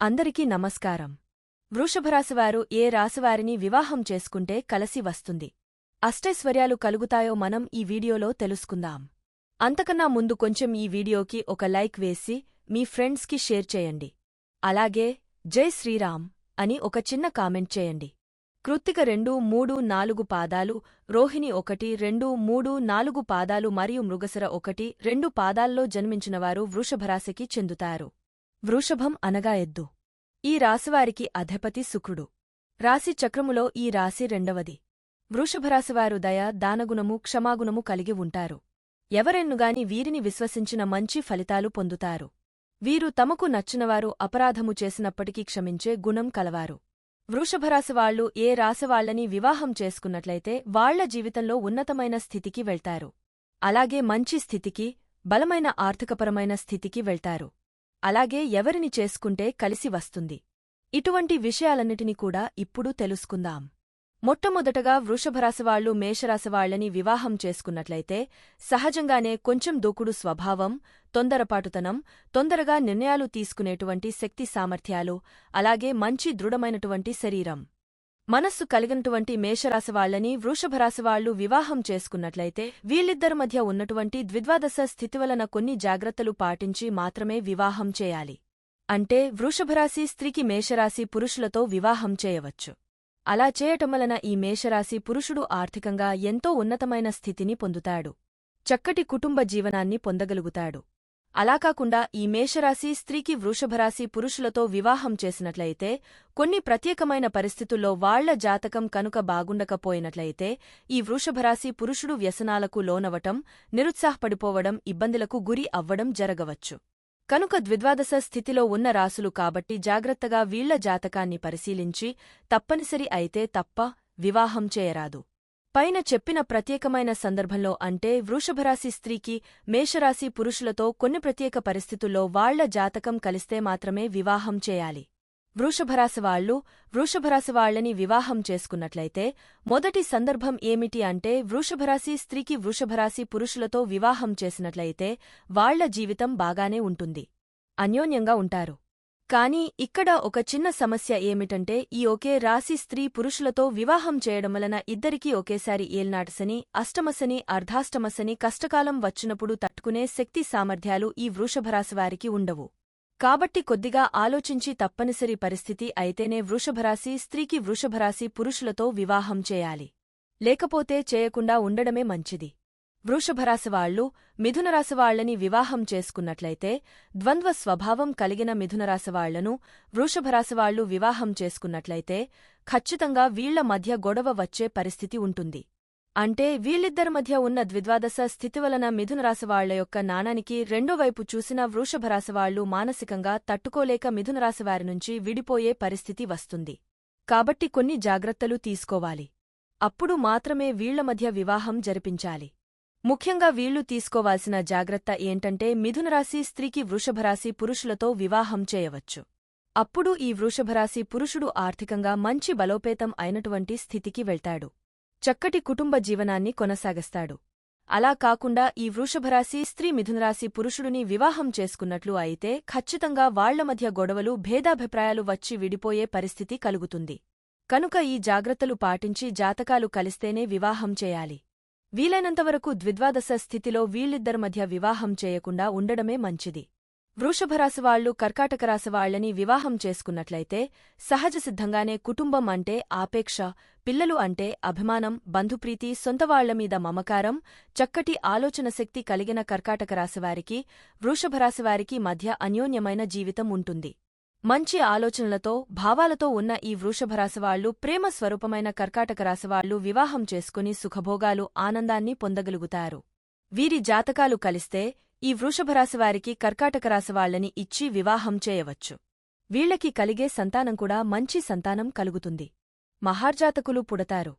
అందరికీ నమస్కారం. వృషభరాశివారు ఏ రాశివారిని వివాహం చేసుకుంటే కలసి వస్తుంది? అష్టైశ్వర్యాలు కలుగుతాయో మనం ఈ వీడియోలో తెలుసుకుందాం. అంతకన్నా ముందు కొంచెం ఈ వీడియోకి ఒక లైక్ వేసి మీ ఫ్రెండ్స్కి షేర్ చేయండి. అలాగే జై శ్రీరామ్ అని ఒక చిన్న కామెంట్ చేయండి. కృత్తిక రెండు మూడు నాలుగు పాదాలు రోహిణి ఒకటి రెండు మూడు నాలుగు పాదాలు మరియు మృగసర ఒకటి రెండు పాదాల్లో జన్మించినవారు వృషభరాశికి చెందుతారు. వృషభం అనగా ఎద్దు. ఈ రాశివారికి అధిపతి శుక్రుడు. రాశి చక్రములో ఈ రాశి రెండవది. వృషభరాశివారు దయ దానగుణము క్షమాగుణము కలిగి ఉంటారు. ఎవరెన్నుగాని వీరిని విశ్వసించిన మంచి ఫలితాలు పొందుతారు. వీరు తమకు నచ్చినవారు అపరాధము చేసినప్పటికీ క్షమించే గుణం కలవారు. వృషభరాశివాళ్ళు ఏ రాశివాళ్ళని వివాహం చేసుకున్నట్లయితే వాళ్ళ జీవితంలో ఉన్నతమైన స్థితికి వెళ్తారు. అలాగే మంచి స్థితికి బలమైన ఆర్థికపరమైన స్థితికి వెళ్తారు. అలాగే ఎవరిని చేసుకుంటే కలిసి వస్తుంది. ఇటువంటి విషయాలన్నిటినీ కూడా ఇప్పుడు తెలుసుకుందాం. మొట్టమొదటగా వృషభరాశివాళ్ళు మేషరాశివాళ్ళని వివాహం చేసుకున్నట్లయితే సహజంగానే కొంచెం దూకుడు స్వభావం తొందరపాటుతనం తొందరగా నిర్ణయాలు తీసుకునేటువంటి శక్తి సామర్థ్యాలు అలాగే మంచి దృఢమైనటువంటి శరీరం. మనస్సు కలిగినటువంటి మేషరాశివాళ్ళని వృషభరాశివాళ్ళు వివాహం చేసుకున్నట్లయితే వీళ్ళిద్దరి మధ్య ఉన్నటువంటి ద్విద్వాదశ స్థితి వలన కొన్ని జాగ్రత్తలు పాటించి మాత్రమే వివాహం చేయాలి. అంటే వృషభరాశి స్త్రీకి మేషరాశి పురుషులతో వివాహం చేయవచ్చు. అలా చేయటం వలన ఈ మేషరాశి పురుషుడు ఆర్థికంగా ఎంతో ఉన్నతమైన స్థితిని పొందుతాడు. చక్కటి కుటుంబ జీవనాన్ని పొందగలుగుతాడు. అలా కాకుండా ఈ మేషరాశి స్త్రీకి వృషభరాశి పురుషులతో వివాహం చేసినట్లయితే కొన్ని ప్రత్యేకమైన పరిస్థితుల్లో వాళ్ళ జాతకం కనుక బాగుండకపోయినట్లయితే ఈ వృషభరాశి పురుషుడు వ్యసనాలకు లోనవటం నిరుత్సాహపడిపోవడం ఇబ్బందులకు గురి అవ్వడం జరగవచ్చు. కనుక ద్విద్వాదశ స్థితిలో ఉన్న రాసులు కాబట్టి జాగ్రత్తగా వీళ్ళ జాతకాన్ని పరిశీలించి తప్పనిసరి అయితే తప్ప వివాహం చేయరాదు. పైన చెప్పిన ప్రత్యేకమైన సందర్భంలో అంటే వృషభరాశి స్త్రీకి మేషరాశి పురుషులతో కొన్ని ప్రత్యేక పరిస్థితుల్లో వాళ్ళ జాతకం కలిస్తే మాత్రమే వివాహం చేయాలి. వృషభరాశివాళ్ళు వృషభరాశివాళ్ళని వివాహం చేసుకున్నట్లయితే మొదటి సందర్భం ఏమిటి అంటే వృషభరాశి స్త్రీకి వృషభరాశి పురుషులతో వివాహం చేసినట్లయితే వాళ్ళ జీవితం బాగానే ఉంటుంది. అన్యోన్యంగా ఉంటారు. కాని ఇక్కడ ఒక చిన్న సమస్య ఏమిటంటే ఈ ఒకే రాశి స్త్రీ పురుషులతో వివాహం చేయడం వలన ఇద్దరికీ ఒకేసారి ఏల్నాటసని అష్టమసని అర్ధాష్టమశని కష్టకాలం వచ్చినప్పుడు తట్టుకునే శక్తి సామర్థ్యాలు ఈ వృషభరాశివారికి ఉండవు. కాబట్టి కొద్దిగా ఆలోచించి తప్పనిసరి పరిస్థితి అయితేనే వృషభరాశి స్త్రీకి వృషభరాశి పురుషులతో వివాహం చేయాలి. లేకపోతే చేయకుండా ఉండడమే మంచిది. వృషభరాశివాళ్ళు మిథునరాశివాళ్ళని వివాహం చేసుకున్నట్లయితే ద్వంద్వ స్వభావం కలిగిన మిథునరాశివాళ్ళను వృషభరాశివాళ్ళు వివాహం చేసుకున్నట్లయితే ఖచ్చితంగా వీళ్ళ మధ్య గొడవ వచ్చే పరిస్థితి ఉంటుంది. అంటే వీళ్ళిద్దరి మధ్య ఉన్న ద్విద్వాదశ స్థితి వలన మిథునరాశివాళ్ళ యొక్క నాణానికి రెండో వైపు చూసిన వృషభరాశివాళ్ళు మానసికంగా తట్టుకోలేక మిథునరాశివారి నుంచి విడిపోయే పరిస్థితి వస్తుంది. కాబట్టి కొన్ని జాగ్రత్తలు తీసుకోవాలి. అప్పుడు మాత్రమే వీళ్ళ మధ్య వివాహం జరిపించాలి. ముఖ్యంగా వీళ్ళు తీసుకోవాల్సిన జాగ్రత్త ఏంటంటే మిథునరాశి స్త్రీకి వృషభరాశి పురుషులతో వివాహం చేయవచ్చు. అప్పుడు ఈ వృషభరాశి పురుషుడు ఆర్థికంగా మంచి బలోపేతం అయినటువంటి స్థితికి వెళ్తాడు. చక్కటి కుటుంబ జీవనాన్ని కొనసాగిస్తాడు. అలా కాకుండా ఈ వృషభరాశి స్త్రీ మిథునరాశి పురుషుడిని వివాహం చేసుకున్నట్లు అయితే ఖచ్చితంగా వాళ్ళ మధ్య గొడవలు భేదాభిప్రాయాలు వచ్చి విడిపోయే పరిస్థితి కలుగుతుంది. కనుక ఈ జాగ్రత్తలు పాటించి జాతకాలు కలిస్తేనే వివాహం చేయాలి. వీలైనంతవరకు ద్విద్వాదశ స్థితిలో వీళ్ళిద్దరి మధ్య వివాహం చేయకుండా ఉండడమే మంచిది. వృషభరాశివాళ్ళు కర్కాటకరాశివాళ్ళని వివాహం చేసుకున్నట్లయితే సహజ సిద్ధంగానే కుటుంబం అంటే ఆపేక్ష పిల్లలు అంటే అభిమానం బంధుప్రీతి సొంతవాళ్ళమీద మమకారం చక్కటి ఆలోచన శక్తి కలిగిన కర్కాటకరాశివారికి వృషభరాశివారికి మధ్య అన్యోన్యమైన జీవితం ఉంటుంది. మంచి ఆలోచనలతో భావాలతో ఉన్న ఈ వృషభరాశివాళ్ళు ప్రేమ స్వరూపమైన కర్కాటకరాశివాళ్ళు వివాహం చేసుకుని సుఖభోగాలు ఆనందాన్ని పొందగలుగుతారు. వీరి జాతకాలు కలిస్తే ఈ వృషభరాశివారికి కర్కాటకరాశివాళ్ళని ఇచ్చి వివాహం చేయవచ్చు. వీళ్ళకి కలిగే సంతానం కూడా మంచి సంతానం కలుగుతుంది. మహార్జాతకులు పుడతారు.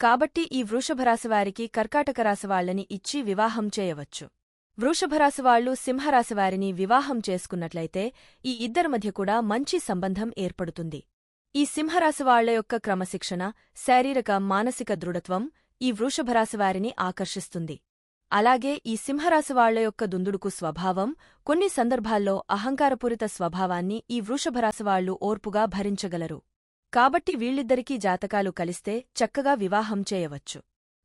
కాబట్టి ఈ వృషభరాశివారికి కర్కాటకరాశివాళ్ళని ఇచ్చి వివాహం చేయవచ్చు. వృషభరాశివాళ్ళు సింహరాశివారిని వివాహం చేసుకున్నట్లయితే ఈ ఇద్దరి మధ్య కూడా మంచి సంబంధం ఏర్పడుతుంది. ఈ సింహరాశివాళ్ళ యొక్క క్రమశిక్షణ శారీరక మానసిక దృఢత్వం ఈ వృషభరాశివారిని ఆకర్షిస్తుంది. అలాగే ఈ సింహరాశి వాళ్ళ యొక్క దుందుడుకు స్వభావం కొన్ని సందర్భాల్లో అహంకారపూరిత స్వభావాన్ని ఈ వృషభరాశివాళ్ళు ఓర్పుగా భరించగలరు. కాబట్టి వీళ్ళిద్దరికీ జాతకాలు కలిస్తే చక్కగా వివాహం చేయవచ్చు.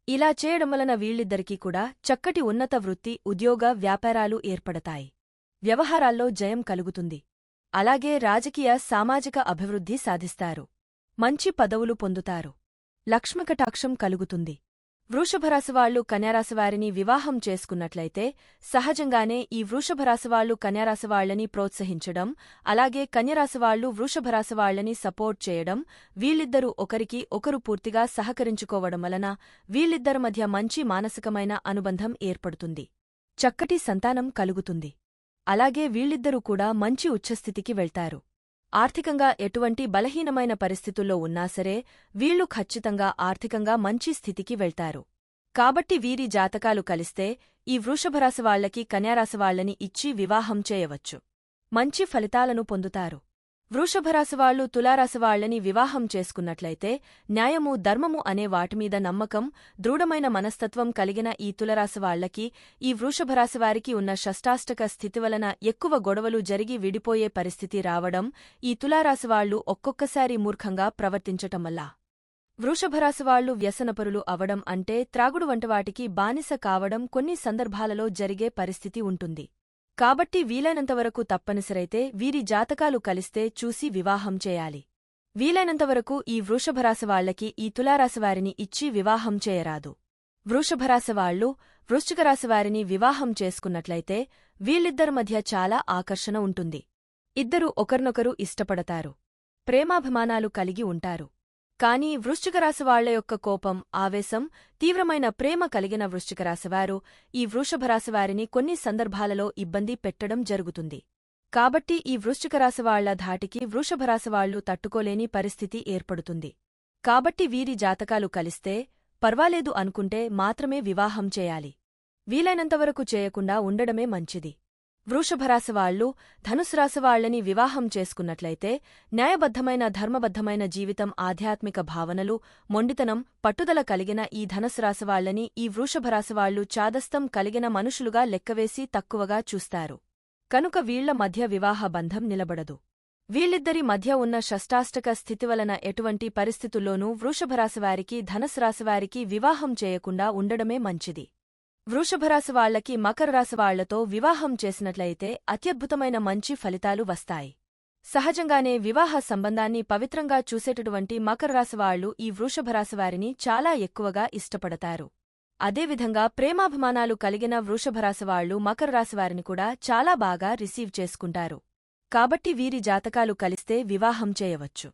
ఇలా చేయడం వలన వీళ్ళిద్దరికీ కూడా చక్కటి ఉన్నత వృత్తి ఉద్యోగ వ్యాపారాలు ఏర్పడతాయి. వ్యవహారాల్లో జయం కలుగుతుంది. అలాగే రాజకీయ సామాజిక అభివృద్ధి సాధిస్తారు. మంచి పదవులు పొందుతారు. లక్ష్మకటాక్షం కలుగుతుంది. వృషభరాశివాళ్ళు కన్యారాశివారిని వివాహం చేసుకున్నట్లయితే సహజంగానే ఈ వృషభరాశివాళ్ళు కన్యారాశివాళ్ళని ప్రోత్సహించడం అలాగే కన్యరాశివాళ్ళు వృషభరాశివాళ్ళని సపోర్ట్ చేయడం వీళ్ళిద్దరూ ఒకరికి ఒకరు పూర్తిగా సహకరించుకోవడం వలన వీళ్ళిద్దరి మధ్య మంచి మానసికమైన అనుబంధం ఏర్పడుతుంది. చక్కటి సంతానం కలుగుతుంది. అలాగే వీళ్ళిద్దరూ కూడా మంచి ఉచ్చస్థితికి వెళ్తారు. ఆర్థికంగా ఎటువంటి బలహీనమైన పరిస్థితుల్లో ఉన్నాసరే వీళ్ళు ఖచ్చితంగా ఆర్థికంగా మంచి స్థితికి వెళ్తారు. కాబట్టి వీరి జాతకాలు కలిస్తే ఈ వృషభరాశివాళ్ళకి కన్యారాశివాళ్ళని ఇచ్చి వివాహం చేయవచ్చు. మంచి ఫలితాలను పొందుతారు. వృషభరాశివాళ్ళు తులారాశివాళ్ళని వివాహం చేసుకున్నట్లయితే న్యాయము ధర్మము అనే వాటిమీద నమ్మకం దృఢమైన మనస్తత్వం కలిగిన ఈ తులరాశివాళ్ళకి ఈ వృషభరాశివారికి ఉన్న షష్టాష్టక స్థితి వలన ఎక్కువ గొడవలు జరిగి విడిపోయే పరిస్థితి రావడం ఈ తులారాశివాళ్ళు ఒక్కొక్కసారి మూర్ఖంగా ప్రవర్తించటం వల్ల. వృషభరాశివాళ్ళు వ్యసనపరులు అవడం అంటే త్రాగుడు వంటవాటికి బానిస కావడం కొన్ని సందర్భాలలో జరిగే పరిస్థితి ఉంటుంది. కాబట్టి వీలైనంతవరకు తప్పనిసరైతే వీరి జాతకాలు కలిస్తే చూసి వివాహం చేయాలి. వీలైనంతవరకు ఈ వృషభరాశివాళ్ళకి ఈ తులారాశివారిని ఇచ్చి వివాహం చేయరాదు. వృషభరాశివాళ్ళు వృశ్చికరాశివారిని వివాహం చేసుకున్నట్లయితే వీళ్ళిద్దరి మధ్య చాలా ఆకర్షణ ఉంటుంది. ఇద్దరూ ఒకరినొకరు ఇష్టపడతారు. ప్రేమాభిమానాలు కలిగి ఉంటారు. కాని వృశ్చికరాశివాళ్ళ యొక్క కోపం ఆవేశం తీవ్రమైన ప్రేమ కలిగిన వృశ్చికరాశివారు ఈ వృషభరాశివారిని కొన్ని సందర్భాలలో ఇబ్బంది పెట్టడం జరుగుతుంది. కాబట్టి ఈ వృశ్చికరాశివాళ్ళ ధాటికి వృషభరాశివాళ్ళు తట్టుకోలేని పరిస్థితి ఏర్పడుతుంది. కాబట్టి వీరి జాతకాలు కలిస్తే పర్వాలేదు అనుకుంటే మాత్రమే వివాహం చేయాలి. వీలైనంతవరకు చేయకుండా ఉండడమే మంచిది. వృషభరాశివాళ్ళు ధనుసురాశివాళ్ళని వివాహం చేసుకున్నట్లయితే న్యాయబద్ధమైన ధర్మబద్ధమైన జీవితం ఆధ్యాత్మిక భావనలు మొండితనం పట్టుదల కలిగిన ఈ ధనుసురాశివాళ్ళని ఈ వృషభరాశివాళ్ళు చాదస్తం కలిగిన మనుషులుగా లెక్కవేసి తక్కువగా చూస్తారు. కనుక వీళ్ళ మధ్య వివాహ బంధం నిలబడదు. వీళ్ళిద్దరి మధ్య ఉన్న షష్టాష్టక స్థితి వలన ఎటువంటి పరిస్థితుల్లోనూ వృషభరాశివారికి ధనసురాశివారికి వివాహం చేయకుండా ఉండడమే మంచిది. వృషభరాశి వాళ్ళకి మకర రాశి వాళ్ళతో వివాహం చేసినట్లయితే అత్యద్భుతమైన మంచి ఫలితాలు వస్తాయి. సహజంగానే వివాహ సంబంధాన్ని పవిత్రంగా చూసేటటువంటి మకర రాశి వాళ్ళు ఈ వృషభరాశి వారిని చాలా ఎక్కువగా ఇష్టపడతారు. అదేవిధంగా ప్రేమాభిమానాలు కలిగిన వృషభరాశి వాళ్ళు మకర రాశి వారిని కూడా చాలా బాగా రిసీవ్ చేసుకుంటారు. కాబట్టి వీరి జాతకాలు కలిస్తే వివాహం చేయవచ్చు.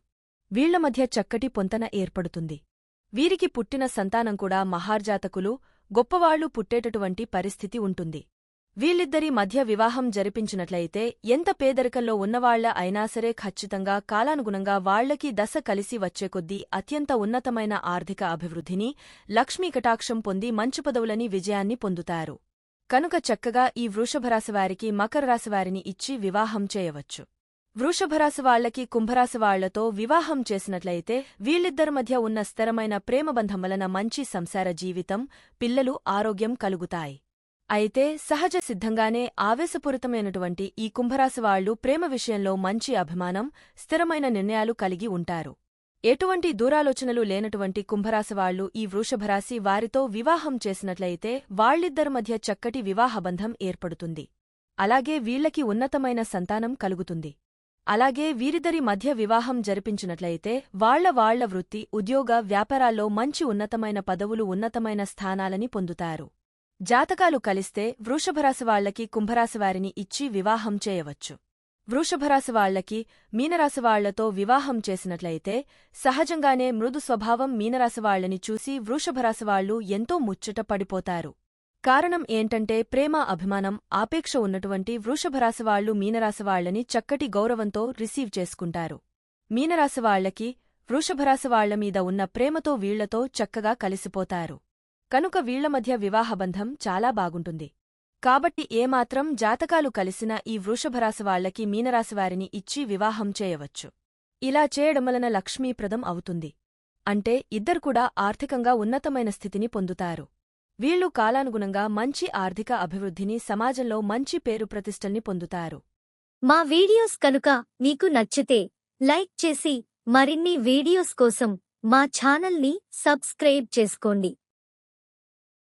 వీళ్ళ మధ్య చక్కటి పొంతన ఏర్పడుతుంది. వీరికి పుట్టిన సంతానం కూడా మహార్జాతకులు గొప్పవాళ్ళు పుట్టేటటువంటి పరిస్థితి ఉంటుంది. వీళ్ళిద్దరి మధ్య వివాహం జరిపించినట్లయితే ఎంత పేదరికంలో ఉన్నవాళ్ళ అయినా సరే ఖచ్చితంగా కాలానుగుణంగా వాళ్ళకి దశ కలిసి వచ్చే కొద్దీ అత్యంత ఉన్నతమైన ఆర్థిక అభివృద్ధిని లక్ష్మీ కటాక్షం పొంది మంచి పదవులని విజయాన్ని పొందుతారు. కనుక చక్కగా ఈ వృషభరాశివారికి మకర రాశివారిని ఇచ్చి వివాహం చేయవచ్చు. వృషభరాశి వాళ్ళకి కుంభరాశి వాళ్ళతో వివాహం చేసినట్లయితే వీళ్ళిద్దరి మధ్య ఉన్న స్థిరమైన ప్రేమబంధం వలన మంచి సంసార జీవితం పిల్లలు ఆరోగ్యం కలుగుతాయి. అయితే సహజ సిద్ధంగానే ఆవేశపూరితమైనటువంటి ఈ కుంభరాశి వాళ్ళు ప్రేమ విషయంలో మంచి అభిమానం స్థిరమైన నిర్ణయాలు కలిగి ఉంటారు. ఎటువంటి దూరాలోచనలు లేనటువంటి కుంభరాశివాళ్ళు ఈ వృషభరాశి వారితో వివాహం చేసినట్లయితే వాళ్ళిద్దరి మధ్య చక్కటి వివాహబంధం ఏర్పడుతుంది. అలాగే వీళ్ళకి ఉన్నతమైన సంతానం కలుగుతుంది. అలాగే వీరిద్దరి మధ్య వివాహం జరిపించినట్లయితే వాళ్ళ వాళ్ళ వృత్తి ఉద్యోగ వ్యాపారాల్లో మంచి ఉన్నతమైన పదవులు ఉన్నతమైన స్థానాలని పొందుతారు. జాతకాలు కలిస్తే వృషభరాశివాళ్ళకి కుంభరాశివారిని ఇచ్చి వివాహం చేయవచ్చు. వృషభరాశివాళ్ళకి మీనరాశివాళ్ళతో వివాహం చేసినట్లయితే సహజంగానే మృదు స్వభావం మీనరాశివాళ్ళని చూసి వృషభరాశివాళ్ళు ఎంతో ముచ్చట పడిపోతారు. కారణం ఏంటంటే ప్రేమ అభిమానం ఆపేక్ష ఉన్నటువంటి వృషభరాశివాళ్ళు మీనరాశివాళ్ళని చక్కటి గౌరవంతో రిసీవ్ చేసుకుంటారు. మీనరాశివాళ్ళకి వృషభరాశివాళ్ళ మీద ఉన్న ప్రేమతో వీళ్ళతో చక్కగా కలిసిపోతారు. కనుక వీళ్ళ మధ్య వివాహబంధం చాలా బాగుంటుంది. కాబట్టి ఏమాత్రం జాతకాలు కలిసిన ఈ వృషభరాశివాళ్ళకి మీనరాశివారిని ఇచ్చి వివాహం చేయవచ్చు. ఇలా చేయడం వలన లక్ష్మీప్రదం అవుతుంది. అంటే ఇద్దరు కూడా ఆర్థికంగా ఉన్నతమైన స్థితిని పొందుతారు. వీళ్ళు కాలానుగుణంగా మంచి ఆర్థిక అభివృద్ధిని సమాజంలో మంచి పేరు ప్రతిష్టల్ని పొందుతారు. మా వీడియోస్ కనుక మీకు నచ్చితే లైక్ చేసి మరిన్ని వీడియోస్ కోసం మా ఛానల్ని సబ్స్క్రైబ్ చేసుకోండి.